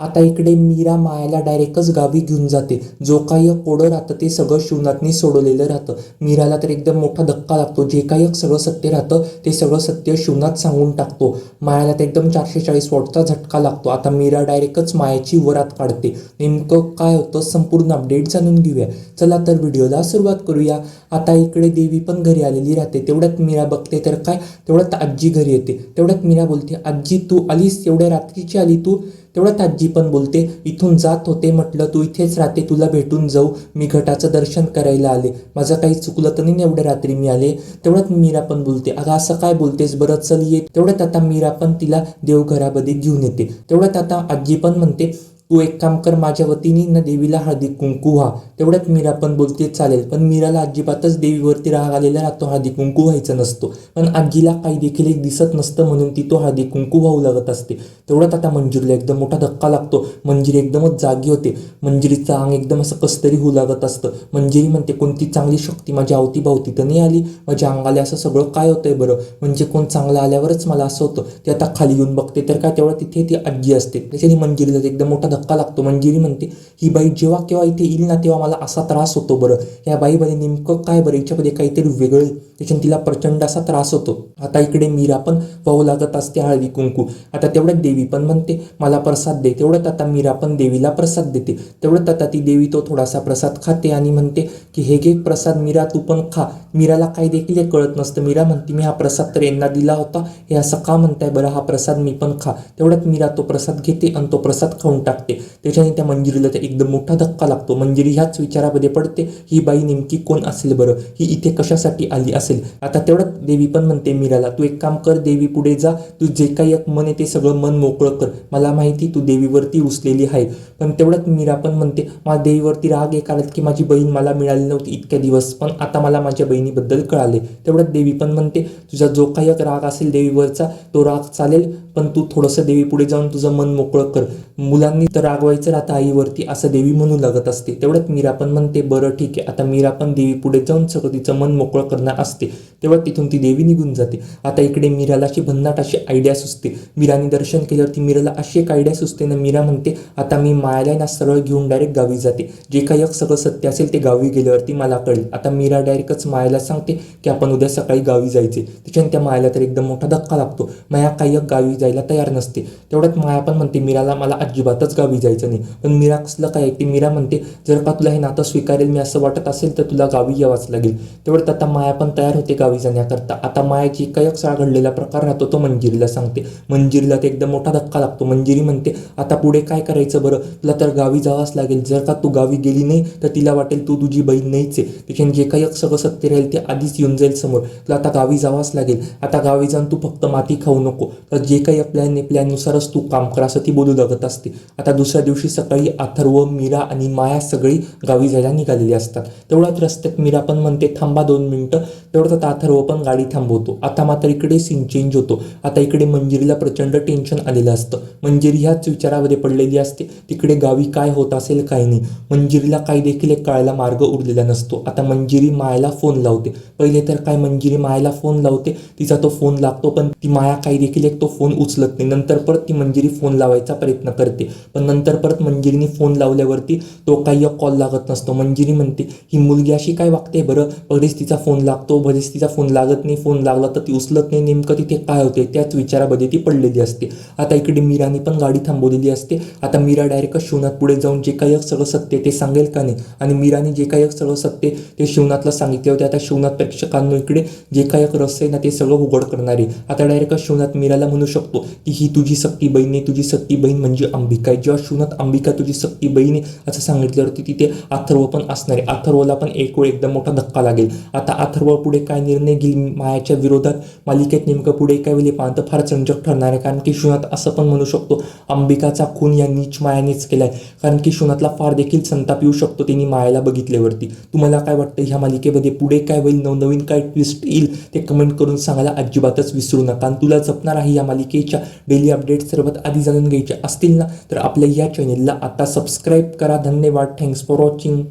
आता इकडे मीरा मायाला डायरेक्टच गावी घेऊन जाते. जो काही कोडं राहतं ते सगळं शिवनाथने सोडवलेलं राहतं. मीराला तर एकदम मोठा धक्का लागतो. जे काही एक सगळं सत्य राहतं ते सगळं सत्य शिवनाथ सांगून टाकतो. मायाला तर एकदम चारशे चाळीस वॉटचा झटका लागतो. आता मीरा डायरेक्टच मायाची वरात काढते. नेमकं काय होतं संपूर्ण अपडेट जाणून घेऊया. चला तर व्हिडिओला सुरुवात करूया. आता इकडे देवी पण घरी आलेली राहते. तेवढ्यात मीरा बघते तर काय? तेवढ्यात आजी घरी येते. तेवढ्यात मीरा बोलते आजी तू आलीस? तेवढ्या रात्रीची आली तू? तेवढ्यात आजी पण बोलते इथून जात होते म्हटलं तू इथेच राहते तुला भेटून जाऊ. मी घटाचं दर्शन करायला आले. माझं काही चुकलं तर नाही एवढ्या रात्री मी आले. तेवढ्यात मीरा पण बोलते अगं असं काय बोलतेस? बरं चल ये. तेवढ्यात आता मीरा पण तिला देवघरामध्ये घेऊन येते. तेवढ्यात आता आजी पण म्हणते तू एक काम कर माझ्या वतीने ना देवीला हळदी कुंकू व्हा. तेवढ्यात मीरा पण बोलते चालेल. पण मीराला अजिबातच देवीवरती राग आलेला राहतो हळदी कुंकू व्हायचं नसतो. पण आजीला काही देखील एक दिसत नसतं म्हणून ती तो हळदी कुंकू व्हावू लागत असते. तेवढ्यात आता मंजिरीला एकदम मोठा धक्का लागतो. मंजिरी एकदमच जागी होते. मंजिरीचं अंग एकदम असं कसतरी होऊ लागत असतं. मंजिरी म्हणते कोणती चांगली शक्ती माझ्या अवतीभावती तर नाही आली? माझ्या अंगाला असं सगळं काय होतंय बरं? म्हणजे कोण चांगलं आल्यावरच मला असं होतं? ते आता खाली येऊन बघते तर काय? तेवढं तिथे ती आजी असते. त्याच्याने मंजिरीला एकदम मोठा धक्का लागतो. मंजिरी म्हणते ही बाई जेव्हा केव्हा इथे येईल ना तेव्हा मला असा त्रास होतो बरं. या बाईमध्ये नेमकं काय बरं? याच्यामध्ये काहीतरी वेगळं आहे. त्याच्याने तिला प्रचंड असा त्रास होतो. आता इकडे मीरा पण वाहू लागत असते हळदी कुंकू. आता तेवढ्यात देवी पण म्हणते मला प्रसाद दे. तेवढ्यात आता मीरा पण देवीला प्रसाद देते. तेवढ्यात आता ती देवी तो थोडासा प्रसाद खाते आणि म्हणते की हे घे प्रसाद मीरा तू पण खा. मीराला काही देखील हे कळत नसतं. मीरा म्हणते मी हा प्रसाद तर यांना दिला होता. हे असं का म्हणताय? बरं हा प्रसाद मी पण खा. तेवढ्यात मीरा तो प्रसाद घेते आणि तो प्रसाद खाऊन टाकते. त्याच्याने त्या मंजिरीला त्या एकदम मोठा धक्का लागतो. मंजिरी ह्याच विचारामध्ये पडते ही बाई नेमकी कोण असेल बरं? ही इथे कशासाठी आली असेल? आता तेवढ्यात देवी पण म्हणते मीराला तू एक काम कर देवी पुढे जा. तू जे काही एक मन आहे ते सगळं मन मोकळं कर. मला माहिती तू देवीवरती रुसलेली आहे. पण तेवढ्यात मीरा पण म्हणते मला देवीवरती राग आहे कारण की माझी बहीण मला मिळाली नव्हती इतक्या दिवस पण आता मला माझ्या बहिणीबद्दल कळाले. तेवढ्यात देवी पण म्हणते तुझा जो काही एक राग असेल देवीवरचा तो राग चालेल पण तू थोडंसं देवी पुढे जाऊन तुझं मन मोकळं कर. मुलांनी तर रागवायचं राहतं आईवरती असं देवी म्हणू लागत असते. तेवढ्यात मीरा पण म्हणते बरं ठीक आहे. आता मीरा पण देवी पुढे जाऊन सगळं तिचं मन मोकळं करणार असते. तेव्हा तिथून ती देवी निघून जाते. आता इकडे मीराला अशी भन्नाट अशी आयडिया सुचते. मीराने दर्शन केल्यावरती मीराला अशी एक आयडिया सुचते ना मीरा म्हणते आता मी मायाला ना सरळ घेऊन डायरेक्ट गावी जाते. जे काही एक सगळं सत्य असेल ते गावी गेल्यावरती मला कळेल. आता मीरा डायरेक्टच मायाला सांगते की आपण उद्या सकाळी गावी जायचे. त्याच्याने त्या मायाला तर एकदम मोठा धक्का लागतो. माया काही एक गावी जायला तयार नसते. तेवढ्यात माया पण म्हणते मीराला मला अजिबातच गावी जायचं नाही. पण मीरा कसलं काय की मीरा म्हणते जर का तुला हे नातं स्वीकारेल मी असं वाटत असेल तर तुला गावी यावंच लागेल. तेवढ्यात आता माया पण तयार होते गावी जाण्याकरता. आता मायाची काही एक सळा घडलेला प्रकार राहतो तो मंजिरीला सांगते. मंजिरीला ते एकदम मोठा धक्का लागतो. मंजिरी म्हणते आता पुढे काय करायचं बरं? तुला तर गावी जावंच लागेल. जर का तू गावी गेली नाही तर तिला वाटेल तू तुझी बहीण नाहीच आहे. त्याच्याने जे काही एक सगळं सत्य राहील ते आधीच येऊन जाईल समोर. तुला आता गावी जावंच लागेल. आता गावी जाऊन तू फक्त माती खाऊ नको. तर जे काही प्लॅन आहे प्लॅननुसारच तू काम कर असं ती बोलू लागत असते. आता दुसऱ्या दिवशी सकाळी अथर्व मीरा आणि माया सगळी गावी जायला निघालेली असतात. तेवढ्यात रस्त्यात मीरा पण म्हणते थांबा दोन मिनटं. तेवढ्यात आता अथर्व पण गाडी थांबवतो. आता मात्र इकडे सीन चेंज होतो. आता इकडे मंजिरीला प्रचंड टेन्शन आलेलं असतं. मंजिरी ह्याच विचारामध्ये पडलेली असते तिकडे गावी काय होत असेल काय नाही. मंजिरीला काही देखील एक कळायला मार्ग उरलेला नसतो. आता मंजिरी मायाला फोन लावते. पहिले तर काय मंजिरी मायाला फोन लावते तिचा तो फोन लागतो पण ती माया काही देखील एक तो फोन उचलत नाही. नंतर परत ती मंजिरी फोन लावायचा प्रयत्न करते. पण नंतर परत मंजिरीने फोन लावल्यावरती तो काही कॉल लागत नसतो. मंजिरी म्हणते ही मुलगी अशी काय वागते बरं? बरेच तिचा फोन लागतो बरेच तिचा फोन लागत नाही फोन लागला तर ती उचलत नाही. नेमकं तिथे काय होते त्याच विचारामध्ये ती पडलेली असते. आता इकडे मीराने पण गाडी थांबवलेली असते. आता मीरा डायरेक्ट शिवनाथ पुढे जाऊन जे काही एक सगळं सत्य ते सांगेल का नाही? आणि मीराने जे काही एक सगळं सत्य ते शिवनाथला सांगितले होते आता शिवनाथ प्रेक्षकांनो इकडे जे काही एक रहस्य आहे ना ते सगळं उघड करणारे आता डायरेक्ट शिवनाथ मीराला म्हणू शकतो की ही तुझी सक्ती बहीण आहे. तुझी सक्ती बहीण म्हणजे अंबिका आहे जेव्हा शिवनाथ अंबिका तुझी सक्ती बहीण आहे असं सांगितल्यावरती तिथे अथर्व पण असणार आहे. अथर्वला पण एक वेळ एकदम मोठा धक्का लागेल. आता अथर्व पुढे काय निर्णय घेईल? मायाच्या विरोधात मालिकेत नेमकं पुढे काय होईल पाहतं फार चंचक ठरणार आहे. कारण की शिवनाथ असं पण म्हणू शकतो अंबिकाचा खून या नीच मायानेच केलाय. कारण की शिवनाथला फार देखील संताप येऊ शकतो त्यांनी मायाला बघितल्यावरती. तुम्हाला काय वाटतं? ह्या मालिकेमध्ये पुढे काय होईल? नवनवीन काय ट्विस्ट येईल? ते कमेंट करून सांगायला अजिबातच विसरू नका. आणि तुला जपणार आहे या मालिकेच्या डेली अपडेट सर्वात आधी जाणून घ्यायचे असतील ना? तर आपल्या आपल्या या चॅनेलला आता सबस्क्राईब करा. धन्यवाद. Thanks for watching